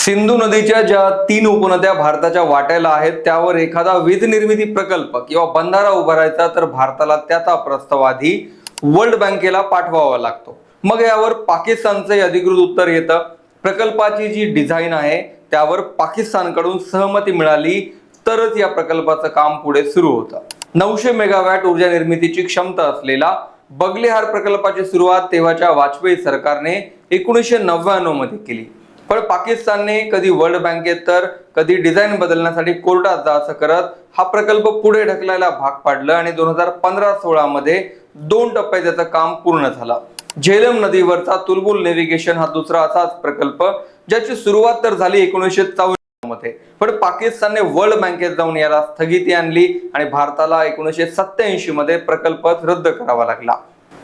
सिंधू नदीच्या ज्या तीन उपनद्या भारताच्या वाट्याला आहेत त्यावर एखादा वीज निर्मिती प्रकल्प किंवा बंधारा उभारायचा तर भारताला त्याचा प्रस्ताव आधी वर्ल्ड बँकेला पाठवावा लागतो. मग यावर पाकिस्तानचे अधिकृत उत्तर येतं. प्रकल्पाची जी डिझाईन आहे त्यावर पाकिस्तानकडून सहमती मिळाली तरच या प्रकल्पाचं काम पुढे सुरू होतं. नऊशे मेगावॅट ऊर्जा निर्मितीची क्षमता असलेला बगलेहार प्रकल्पाची सुरुवात तेव्हाच्या वाजपेयी सरकारने एकोणीसशे नव्याण्णवमध्ये केली. पण पाकिस्तानने कधी वर्ल्ड बँकेत तर कधी डिझाईन बदलण्यासाठी कोर्टात जा असं करत हा प्रकल्प पुढे ढकलायला भाग पाडलं आणि दोन हजार पंधरा सोळा मध्ये दोन टप्प्यात त्याचं काम पूर्ण झालं. झेलम नदीवरचा तुलबुल नेव्हिगेशन हा दुसरा असाच प्रकल्प ज्याची सुरुवात तर झाली एकोणीसशे चौदा मध्ये पण पाकिस्तानने वर्ल्ड बँकेत जाऊन याला स्थगिती आणली आणि भारताला एकोणीसशे सत्याऐंशी मध्ये प्रकल्प रद्द करावा लागला.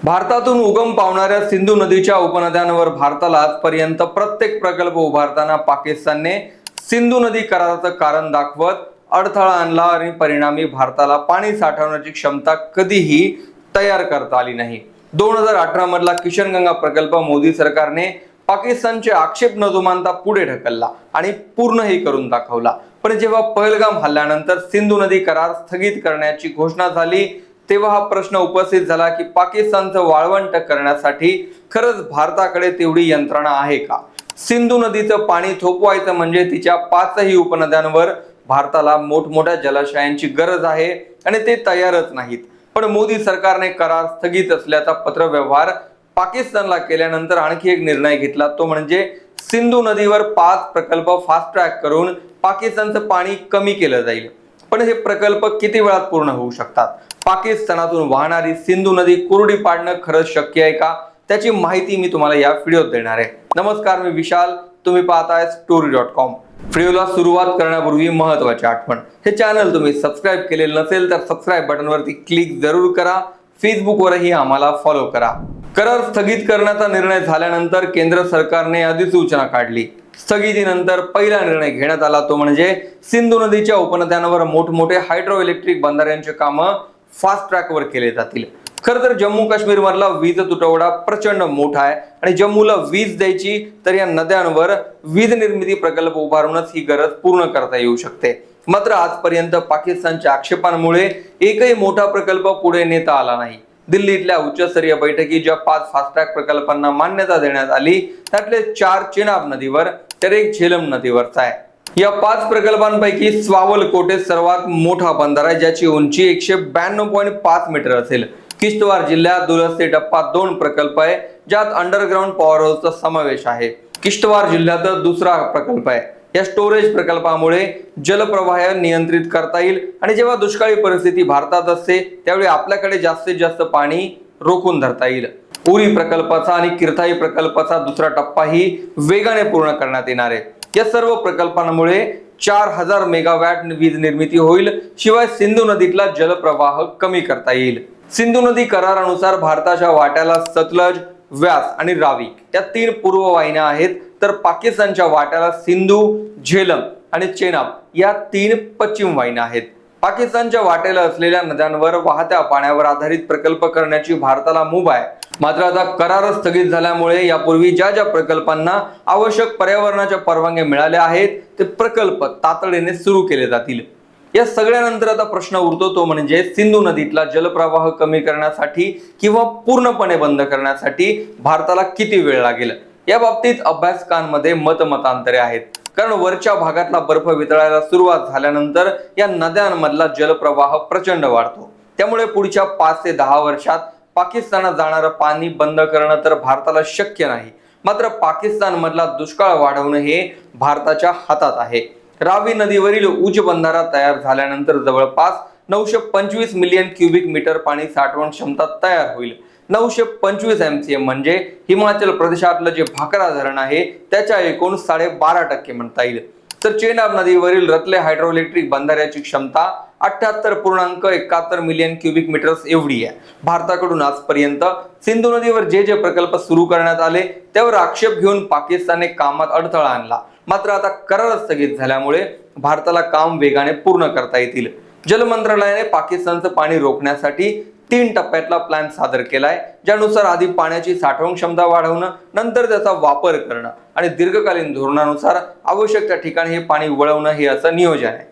भारतातून उगम पावणाऱ्या सिंधू नदीच्या उपनद्यांवर भारताला आजपर्यंत प्रत्येक प्रकल्प उभारताना पाकिस्तानने सिंधू नदी कराराचं कारण दाखवत अडथळा आणला आणि परिणामी भारताला पाणी साठवण्याची क्षमता कधीही तयार करता आली नाही. दोन हजार अठरा मधला किशनगंगा प्रकल्प मोदी सरकारने पाकिस्तानचे आक्षेप न जुमानता पुढे ढकलला आणि पूर्णही करून दाखवला. पण जेव्हा पहलगाम हल्ल्यानंतर सिंधू नदी करार स्थगित करण्याची घोषणा झाली तेव्हा हा प्रश्न उपस्थित झाला की पाकिस्तानचं वाळवंट करण्यासाठी खरंच भारताकडे तेवढी यंत्रणा आहे का? सिंधू नदीचं पाणी थोपवायचं म्हणजे तिच्या पाचही उपनद्यांवर भारताला मोठमोठ्या जलाशयांची गरज आहे आणि ते तयारच नाहीत. पण मोदी सरकारने करार स्थगित असल्याचा पत्रव्यवहार पाकिस्तानला केल्यानंतर आणखी एक निर्णय घेतला. तो म्हणजे सिंधू नदीवर पाच प्रकल्प फास्ट ट्रॅक करून पाकिस्तानचं पाणी कमी केलं जाईल. पण हे प्रकल्प किती वेळात पूर्ण होऊ शकतात? पाकिस्तानातून वाहणारी सिंधू नदी कोरडी पाडणं खरंच शक्य आहे का? त्याची माहिती मी तुम्हाला या व्हिडिओत देणार आहे. नमस्कार मी विशाल. तुम्ही पाहताय स्टोरी डॉट कॉम व्हिडिओला सुरुवात करण्यापूर्वी महत्वाची आठवण. हे चॅनल तुम्ही सबस्क्राईब केलेलं नसेल तर सबस्क्राईब बटनवरती क्लिक जरूर करा. फेसबुकवरही आम्हाला फॉलो करा. करार स्थगित करण्याचा निर्णय झाल्यानंतर केंद्र सरकारने अधिसूचना काढली. स्थगितीनंतर पहिला निर्णय घेण्यात आला तो म्हणजे सिंधू नदीच्या उपनद्यांवर मोठमोठे हायड्रो इलेक्ट्रिक बंधाऱ्यांचे कामं फास्ट ट्रॅकवर केले जातील. खर तर जम्मू काश्मीर मधला वीज तुटवडा प्रचंड मोठा आहे आणि जम्मूला वीज द्यायची तर या नद्यांवर वीज निर्मिती प्रकल्प उभारूनच ही गरज पूर्ण करता येऊ शकते. मात्र आजपर्यंत पाकिस्तानच्या आक्षेपांमुळे एकही मोठा प्रकल्प पुढे नेता आला नाही. दिल्लीतल्या उच्चस्तरीय बैठकीत ज्या पाच फास्टॅग प्रकल्पांना मान्यता देण्यात आली त्यातले चार चिनाब नदीवर तर एक झेलम नदीवरचा आहे. या पाच प्रकल्पांपैकी स्वावल कोटे सर्वात मोठा बंदर आहे ज्याची उंची एकशे ब्याण्णव पॉईंट पाच मीटर असेल. किश्तवार जिल्ह्यात दुरस्ते टप्पा दोन प्रकल्प आहे ज्यात अंडरग्राऊंड पॉवर हाऊसचा समावेश आहे. किश्तवार जिल्ह्यात दुसरा प्रकल्प आहे. या स्टोरेज प्रकल्पामुळे जलप्रवाह नियंत्रित करता येईल. आणि जेव्हा दुष्काळी परिस्थिती भारतात असते त्यावेळी आपल्याकडे जास्तीत जास्त पाणी रोखून धरता येईल. उरी प्रकल्पाचा आणि किरथाई प्रकल्पाचा दुसरा टप्पाही वेगाने पूर्ण करण्यात येणार आहे. या सर्व प्रकल्पांमुळे चार हजार मेगावॅट वीज निर्मिती होईल. शिवाय सिंधू नदीतला जलप्रवाह कमी करता येईल. सिंधू नदी करारानुसार भारताच्या वाट्याला सतलज व्यास आणि रावी. या तीन पूर्व वाहिन्या आहेत. तर पाकिस्तानच्या वाट्याला सिंधू झेलम आणि चेनाब या तीन पश्चिम वाहिन्या आहेत. पाकिस्तानच्या वाटेला असलेल्या नद्यांवर वाहत्या पाण्यावर आधारित प्रकल्प करण्याची भारताला मुभा आहे. मात्र आता करार स्थगित झाल्यामुळे यापूर्वी ज्या ज्या प्रकल्पांना आवश्यक पर्यावरणाच्या परवानग्या मिळाल्या आहेत ते प्रकल्प तातडीने सुरू केले जातील. या सगळ्यानंतर आता प्रश्न उरतो तो म्हणजे सिंधू नदीतला जलप्रवाह कमी करण्यासाठी किंवा पूर्णपणे बंद करण्यासाठी भारताला किती वेळ लागेल? या बाबतीत अभ्यासकांमध्ये मतमतांतरे आहेत. कारण वरच्या भागातला बर्फ वितळायला सुरुवात झाल्यानंतर या नद्यांमधला जलप्रवाह प्रचंड वाढतो. त्यामुळे पुढच्या पाच ते दहा वर्षात पाकिस्तानात जाणारं पाणी बंद करणं तर भारताला शक्य नाही. मात्र पाकिस्तान मधला दुष्काळ वाढवणं हे भारताच्या हातात आहे. रावी नदीवरील उज बंधारा तयार झाल्यानंतर जवळपास नऊशे पंचवीस मिलियन क्युबिक मीटर पाणी साठवण क्षमता तयार होईल. नऊशे पंचवीस एम सी एम म्हणजे हिमाचल प्रदेशातलं जे भाकरा धरण आहे त्याच्या एकूण साडेबारा टक्के म्हणता येईल. तर चेनाब नदीवरील रतले हायड्रोइलेक्ट्रिक बंधाऱ्याची क्षमता अठ्याहत्तर पूर्णांक एकाहत्तर मिलियन क्युबिक मीटर्स एवढी आहे. भारताकडून आजपर्यंत सिंधू नदीवर जे जे प्रकल्प सुरू करण्यात आले त्यावर आक्षेप घेऊन पाकिस्तानने कामात अडथळा आणला. मात्र आता करार स्थगित झाल्यामुळे भारताला काम वेगाने पूर्ण करता येतील. जल मंत्रालयाने पाकिस्तानचं पाणी रोखण्यासाठी तीन टप्प्यातला प्लॅन सादर केलाय ज्यानुसार आधी पाण्याची साठवण क्षमता वाढवणं नंतर त्याचा वापर करणं आणि दीर्घकालीन धोरणानुसार आवश्यक त्या ठिकाणी हे पाणी वळवणं हे असं नियोजन आहे.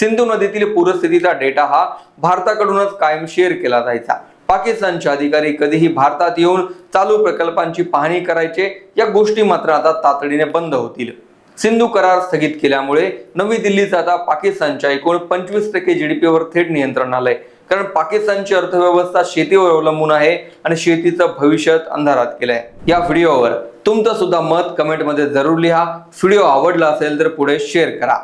सिंधू नदीतील पूरस्थितीचा डेटा हा भारताकडूनच कायम शेअर केला जायचा. पाकिस्तानचे अधिकारी कधीही भारतात येऊन चालू प्रकल्पांची पाहणी करायचे या गोष्टी मात्र आता तातडीने बंद होतील. सिंधू करार स्थगित केल्यामुळे नवी दिल्लीचा आता पाकिस्तानच्या एकूण पंचवीस टक्के जीडीपीवर थेट नियंत्रण आलंय. कारण पाकिस्तानची अर्थव्यवस्था शेतीवर अवलंबून आहे आणि शेतीचं भविष्य अंधारात केलंय. या व्हिडिओवर तुमचं सुद्धा मत कमेंटमध्ये जरूर लिहा. व्हिडिओ आवडला असेल तर पुढे शेअर करा.